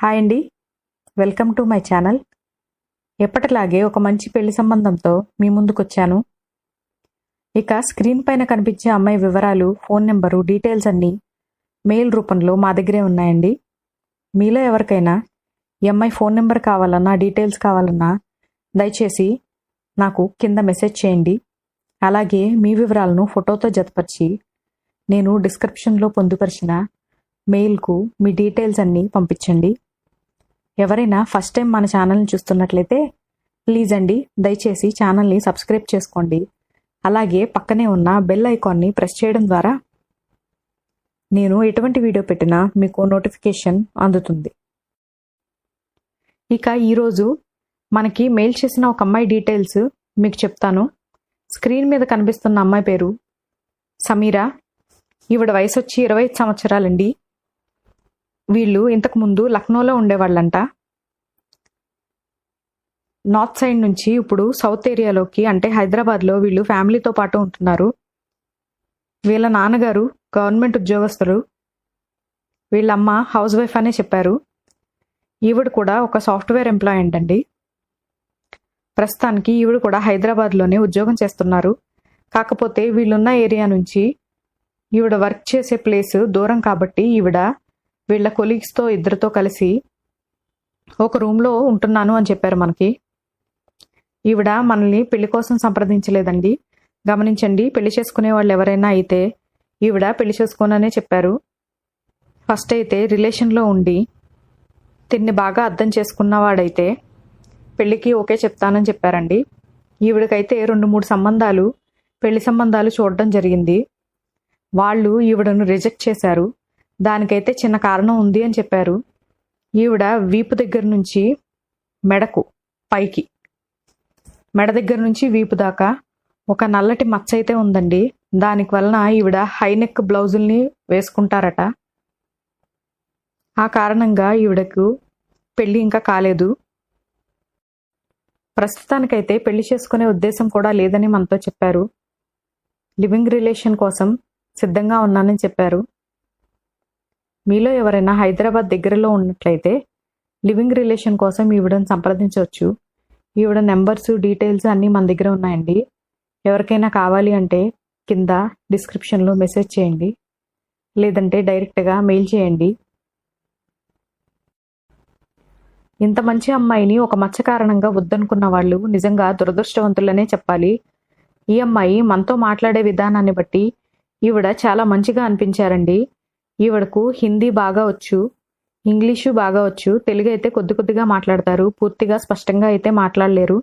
Hi అండి. Welcome to my channel. ఎప్పటిలాగే ఒక మంచి పెళ్ళి సంబంధంతో మీ ముందుకొచ్చాను. ఇక స్క్రీన్ పైన కనిపించే అమ్మాయి వివరాలు ఫోన్ నెంబరు డీటెయిల్స్ అన్నీ మెయిల్ రూపంలో మా దగ్గరే ఉన్నాయండి. మీలో ఎవరికైనా ఈ అమ్మాయి ఫోన్ నెంబర్ కావాలన్నా డీటెయిల్స్ కావాలన్నా దయచేసి నాకు కింద మెసేజ్ చేయండి. అలాగే మీ వివరాలను ఫోటోతో జతపరిచి నేను డిస్క్రిప్షన్లో పొందుపరిచిన మెయిల్కు మీ డీటెయిల్స్ అన్నీ పంపించండి. ఎవరైనా ఫస్ట్ టైం మన ఛానల్ని చూస్తున్నట్లయితే ప్లీజ్ అండి దయచేసి ఛానల్ని సబ్స్క్రైబ్ చేసుకోండి. అలాగే పక్కనే ఉన్న బెల్ ఐకాన్ని ప్రెస్ చేయడం ద్వారా నేను ఎటువంటి వీడియో పెట్టినా మీకు నోటిఫికేషన్ అందుతుంది. ఇక ఈరోజు మనకి మెయిల్ చేసిన ఒక అమ్మాయి డీటెయిల్స్ మీకు చెప్తాను. స్క్రీన్ మీద కనిపిస్తున్న అమ్మాయి పేరు సమీరా. ఈవిడ వయసు వచ్చి ఇరవై ఐదు సంవత్సరాలండి. వీళ్ళు ఇంతకు ముందు లక్నోలో ఉండేవాళ్ళంట. నార్త్ సైడ్ నుంచి ఇప్పుడు సౌత్ ఏరియాలోకి అంటే హైదరాబాద్లో వీళ్ళు ఫ్యామిలీతో పాటు ఉంటున్నారు. వీళ్ళ నాన్నగారు గవర్నమెంట్ ఉద్యోగస్తులు. వీళ్ళమ్మ హౌస్ వైఫ్ అనే చెప్పారు. ఈవిడ కూడా ఒక సాఫ్ట్వేర్ ఎంప్లాయింట్ అంటండి. ప్రస్తుతానికి ఈవిడ కూడా హైదరాబాద్లోనే ఉద్యోగం చేస్తున్నారు. కాకపోతే వీళ్ళున్న ఏరియా నుంచి ఈవిడ వర్క్ చేసే ప్లేస్ దూరం కాబట్టి ఈవిడ వీళ్ళ కొలీగ్స్తో ఇద్దరితో కలిసి ఒక రూమ్లో ఉంటున్నాను అని చెప్పారు మనకి. ఈవిడ మనల్ని పెళ్ళి కోసం సంప్రదించలేదండి. గమనించండి పెళ్ళి చేసుకునే వాళ్ళు ఎవరైనా అయితే ఈవిడ పెళ్ళి చేసుకోననే చెప్పారు. ఫస్ట్ అయితే రిలేషన్లో ఉండి తిన్ని బాగా అర్థం చేసుకున్నవాడైతే పెళ్ళికి ఓకే చెప్తానని చెప్పారండి. ఈవిడకైతే రెండు మూడు సంబంధాలు పెళ్ళి సంబంధాలు చూడడం జరిగింది. వాళ్ళు ఈవిడను రిజెక్ట్ చేశారు. దానికైతే చిన్న కారణం ఉంది అని చెప్పారు. ఈవిడ వీపు దగ్గర నుంచి మెడకు పైకి మెడ దగ్గర నుంచి వీపు దాకా ఒక నల్లటి మచ్చ అయితే ఉందండి. దానికి వలన ఈవిడ హైనెక్ బ్లౌజుల్ని వేసుకుంటారట. ఆ కారణంగా ఈవిడకు పెళ్ళి ఇంకా కాలేదు. ప్రస్తుతానికైతే పెళ్ళి చేసుకునే ఉద్దేశం కూడా లేదని మనతో చెప్పారు. లివింగ్ రిలేషన్ కోసం సిద్ధంగా ఉన్నానని చెప్పారు. మీలో ఎవరైనా హైదరాబాద్ దగ్గరలో ఉన్నట్లయితే లివింగ్ రిలేషన్ కోసం ఈవిడని సంప్రదించవచ్చు. ఈవిడ నెంబర్స్ డీటెయిల్స్ అన్నీ మన దగ్గర ఉన్నాయండి. ఎవరికైనా కావాలి అంటే కింద డిస్క్రిప్షన్లో మెసేజ్ చేయండి. లేదంటే డైరెక్ట్గా మెయిల్ చేయండి. ఇంత మంచి అమ్మాయిని ఒక మచ్చ కారణంగా వద్దనుకున్న వాళ్ళు నిజంగా దురదృష్టవంతులనే చెప్పాలి. ఈ అమ్మాయి మనతో మాట్లాడే విధానాన్ని బట్టి ఈవిడ చాలా మంచిగా అనిపించారండి. ఈవిడకు హిందీ బాగా వచ్చు ఇంగ్లీషు బాగా వచ్చు తెలుగు అయితే కొద్ది కొద్దిగా మాట్లాడతారు పూర్తిగా స్పష్టంగా అయితే మాట్లాడలేరు.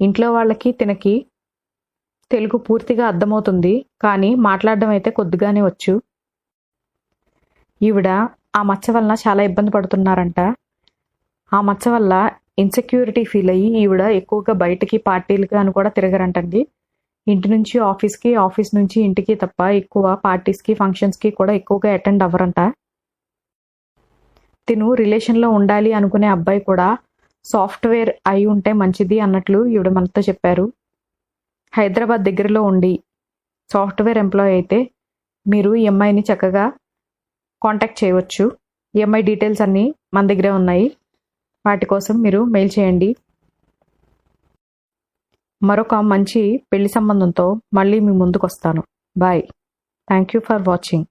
ఇంట్లో వాళ్ళకి తినకి తెలుగు పూర్తిగా అర్థమవుతుంది కానీ మాట్లాడడం అయితే కొద్దిగానే వచ్చు. ఈవిడ ఆ మచ్చ వలన చాలా ఇబ్బంది పడుతున్నారంట. ఆ మచ్చ వల్ల ఇన్సెక్యూరిటీ ఫీల్ అయ్యి ఈవిడ ఎక్కువగా బయటికి పార్టీలకి అని కూడా తిరగరంటండి. ఇంటి నుంచి ఆఫీస్కి ఆఫీస్ నుంచి ఇంటికి తప్ప ఎక్కువ పార్టీస్కి ఫంక్షన్స్కి కూడా ఎక్కువగా అటెండ్ అవ్వరంట. తిను రిలేషన్లో ఉండాలి అనుకునే అబ్బాయి కూడా సాఫ్ట్వేర్ అయి ఉంటే మంచిది అన్నట్లు ఈవిడ మనతో చెప్పారు. హైదరాబాద్ దగ్గరలో ఉండి సాఫ్ట్వేర్ ఎంప్లాయ్ అయితే మీరు ఎంఐని చక్కగా కాంటాక్ట్ చేయవచ్చు. ఎంఐ డీటెయిల్స్ అన్నీ మన దగ్గరే ఉన్నాయి. వాటి కోసం మీరు మెయిల్ చేయండి. మరొక మంచి పెళ్ళి సంబంధంతో మళ్ళీ మీ ముందుకు వస్తాను bye thank you for watching